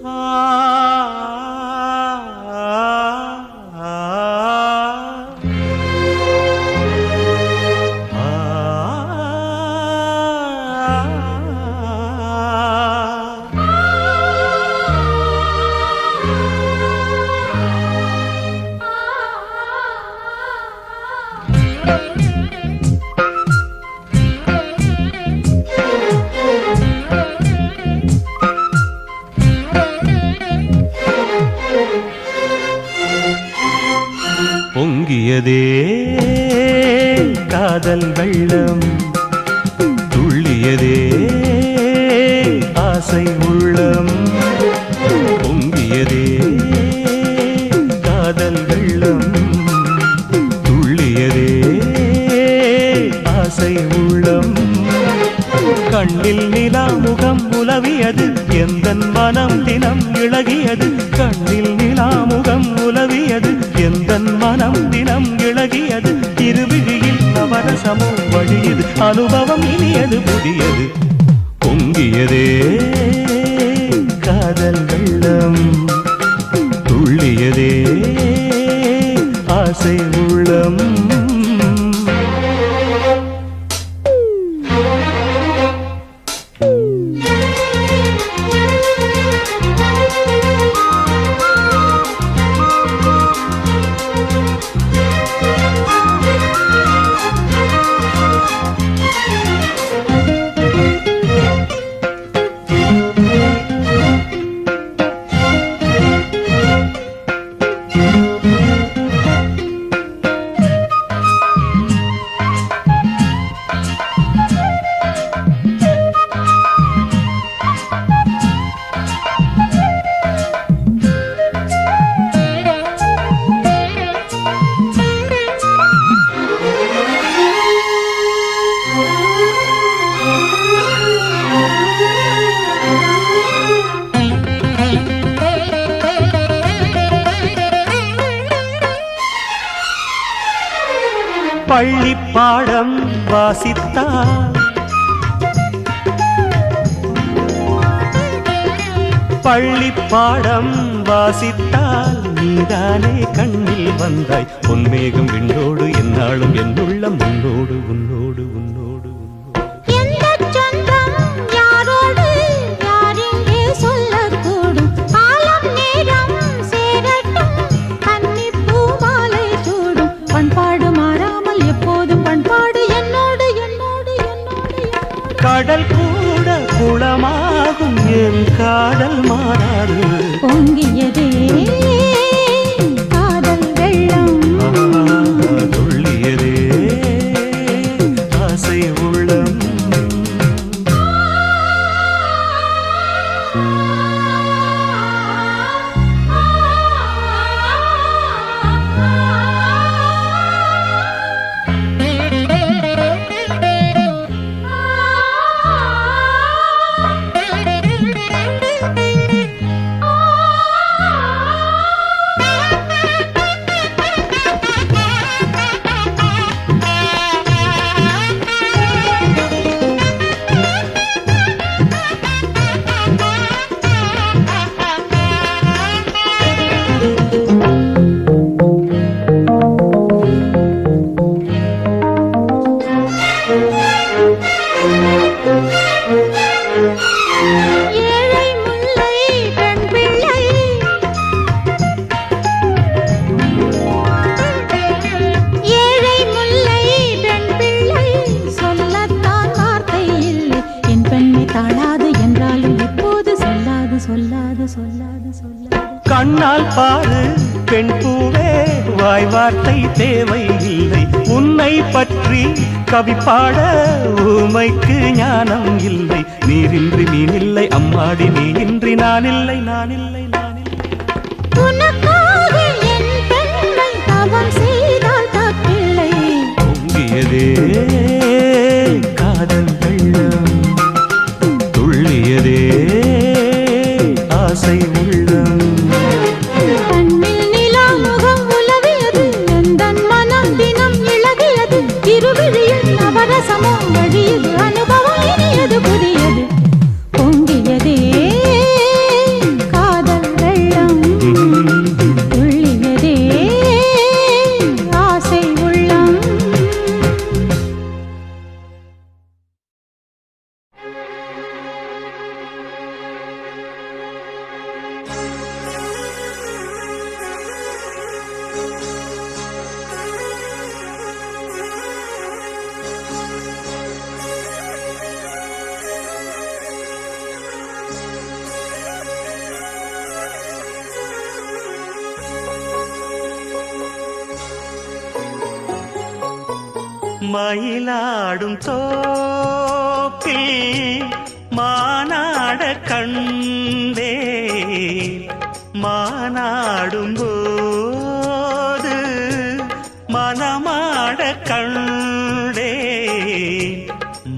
Ah. பொங்கியதே காதல் வெள்ளம் துள்ளியதே. ஆசை உள்ளம் பொங்கியதே. காதல் வெள்ளம் துள்ளியதே. ஆசை உள்ளம் கண்ணில் நிலா முகம் உலவியது. எந்த மனம் தினம் இழகியது. கண்ணில் நவரசமோ வழியது. அனுபவம் இனியது புதியது. பள்ளி பாடம் வாசித்தால் நீதானே கண்ணில் வந்தாய். பொன்மேகம் விண்ணோடு என்னாலும் என்னுள்ளம் உன்னோடு உன்னோடு உன்னோடு உன்னோடு. கடல் கூட குளமாகும் என் காதல் மாறாது. பொங்கியதே. கண்ணால் பாரு பெண் பூவே வாய் வார்த்தை தேவை இல்லை உன்னை பற்றி கவி பாட ஊமைக்கு ஞானம் இல்லை. நீரின்றி மீனில்லை அம்மாடி நீ இன்றி நான் இல்லை நான் இல்லை நான் இல்லை. பொங்கியதே காதல் வெள்ளம் துள்ளியதே மயிலாடும் தோப்பில் மானாட கண்டே. மானாடும் போது மனமாட கண்டே.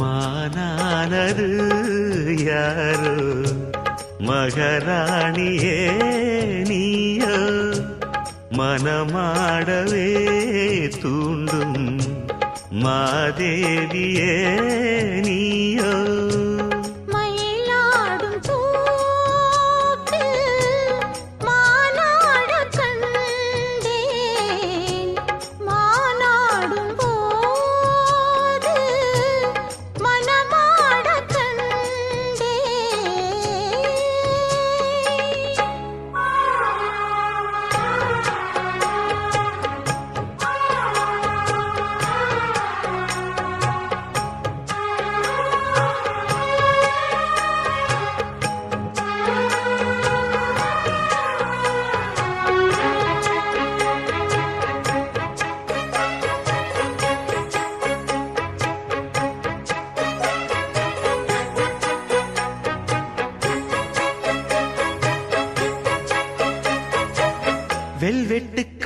மானானது யாரோ? மகராணியே நீயோ? மனமாடவே தூண்டும் மாதேவியே நீ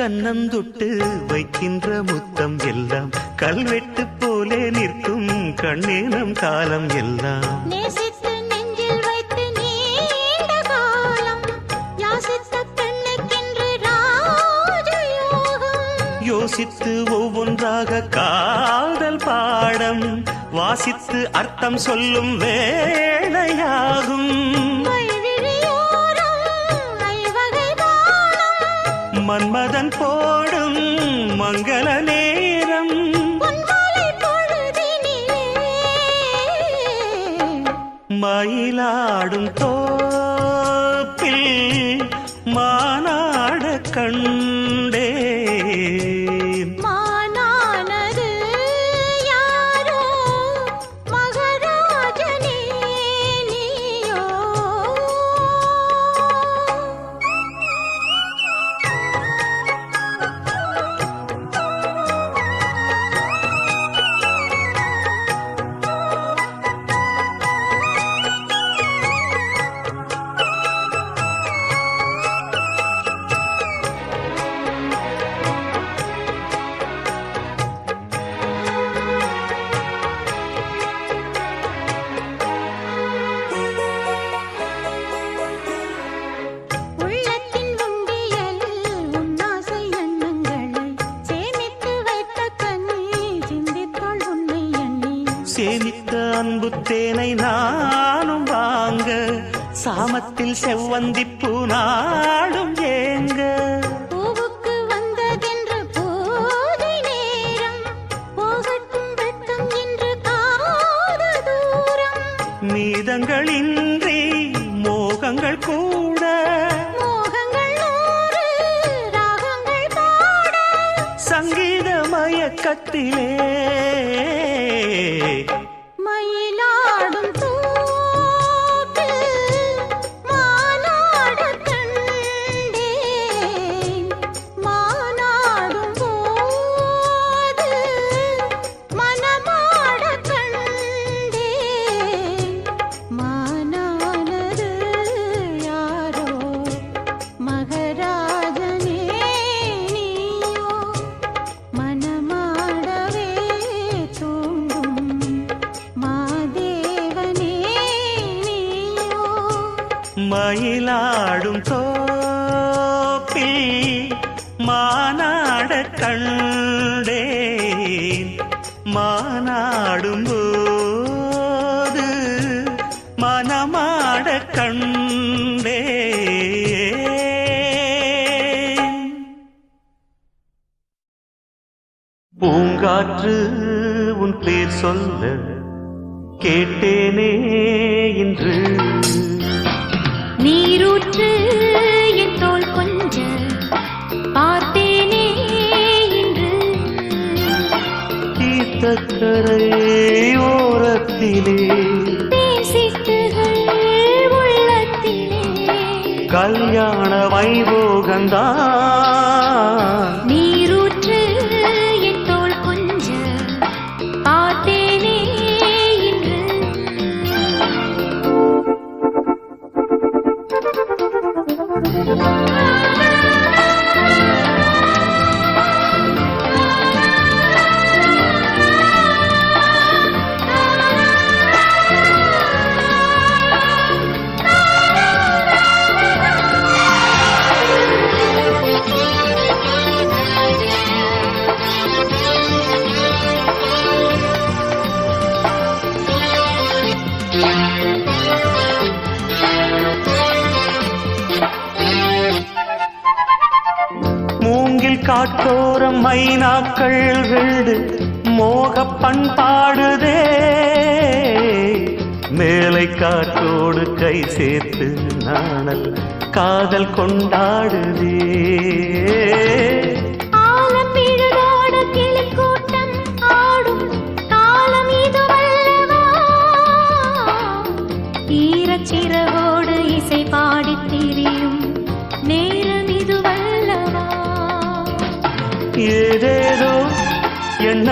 கண்ணந்தொட்டு வைக்கின்ற முத்தம் எல்லாம் கல்வெட்டு போலே நிற்கும் கண்ணேனம் காலம் எல்லாம். யாசித்த ஒவ்வொன்றாக காதல் பாடம் வாசித்து அர்த்தம் சொல்லும் வேளையாகும். மன்மதன் போடும் மங்கள நேரம். மயிலாடும் தோப்பில் மானாட கண்டே அன்பு தேனை நானும் வாங்க சாமத்தில் செவ்வந்திப்பூ நாடும் கண்டேன் மானாடும் போது மனமாட கண்டே பூங்காற்று உன் பேர் சொல்ல கேட்டேனே இன்று. நீரூற்று என் தோல் கொஞ்ச பார்த்தேனே. தீர்த்தக்கரை ஓரத்திலே. உள்ளத்திலே கல்யாண வைபோகந்தான். பண்பாடுதே மேலை காற்றோடு கை சேர்த்து நாணல் காதல் கொண்டாடுதே.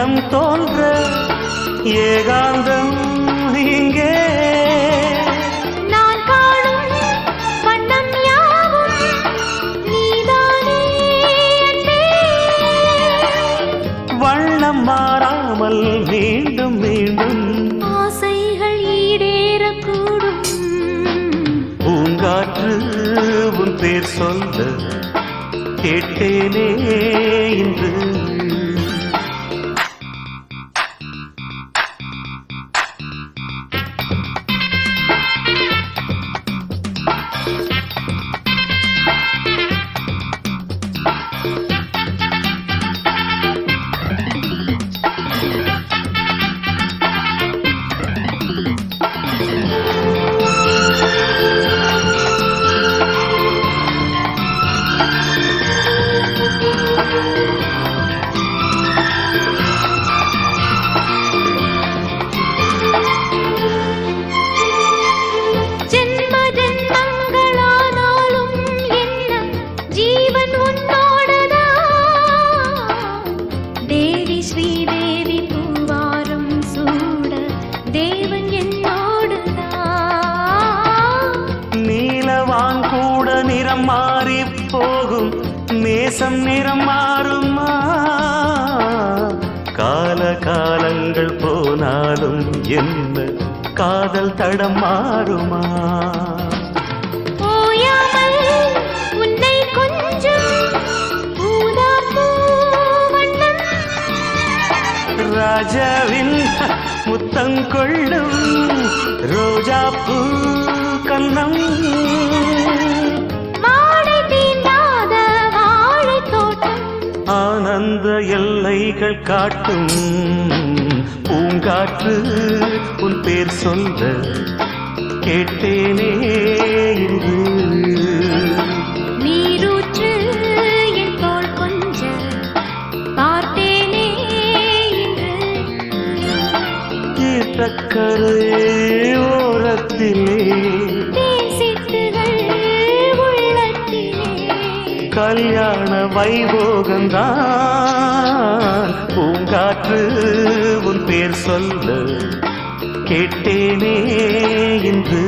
எண்ணம் தோன்ற ஏகாந்தம் இங்கே. வண்ணம் மாறாமல் மீண்டும் மீண்டும் ஆசைகள் ஈடேறக்கூடும். பூங்காற்று உன் பேர் சொல்ல கேட்டேனே இன்று. தடம் மாறுமா? ராஜாவின் முத்தங்கொள்ளும் ரோஜா பூ கண்ணம். ஆனந்த எல்லைகள் காட்டும் பூங்காற்று உன் பேர் சொல்ல கேட்டேனே இன்று நீரூற்று என் தோள் கொஞ்ச பார்த்தேனே ஓரத்திலே உள்ளத்திலே. கல்யாண வைபோகந்தான் பூங்காற்று சொல்ல கேட்டேனே இன்று.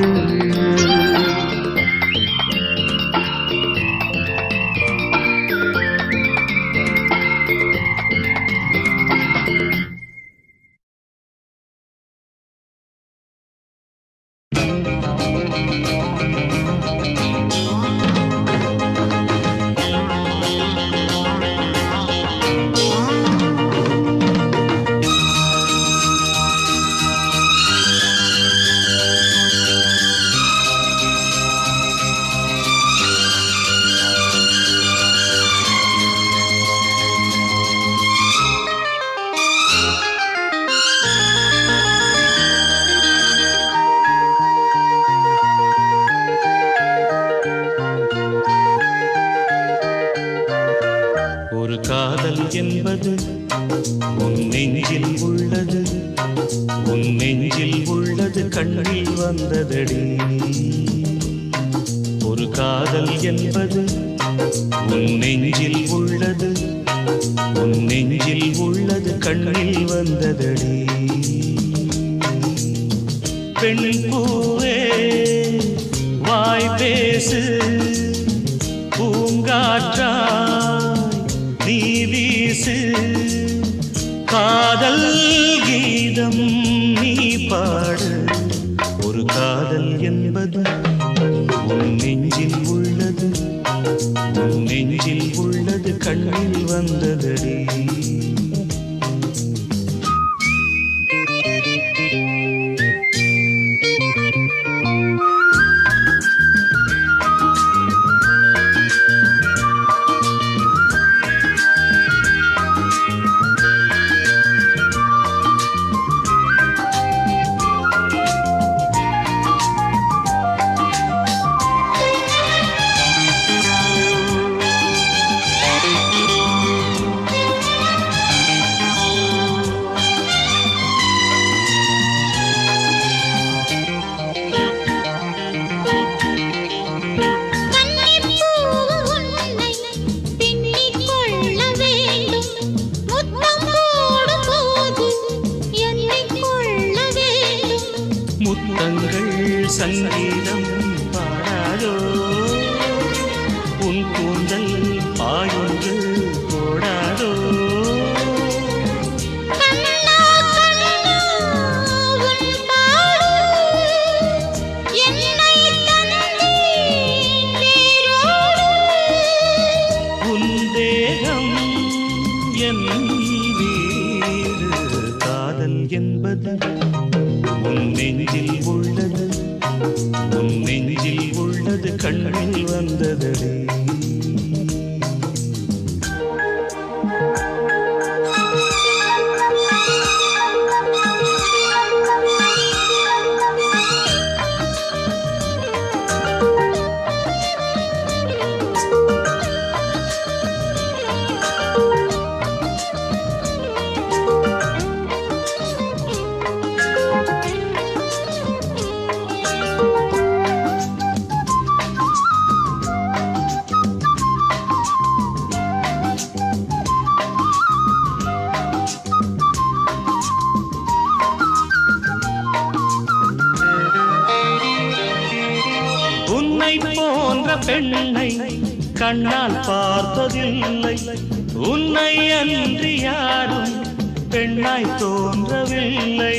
you காதல் என்பது உன் நெஞ்சில் உள்ளது. உன் நெஞ்சில் உள்ளது கண்ணில் வந்ததடி. ஒரு காதல் என்பது உன் நெஞ்சில் உள்ளது. உன் நெஞ்சில் உள்ளது கண்ணில் வந்ததடி. பெண்ணில் பூவே வாய் பேசு பூங்காற்றா கீதம் நீ பாடு. ஒரு காதல் என்பது உன் நெஞ்சில் உள்ளது. உன் நெஞ்சில் உள்ளது கண்ணில் வந்ததடி. இன்றி யாரும் பெண்ணாய் தோன்றவில்லை.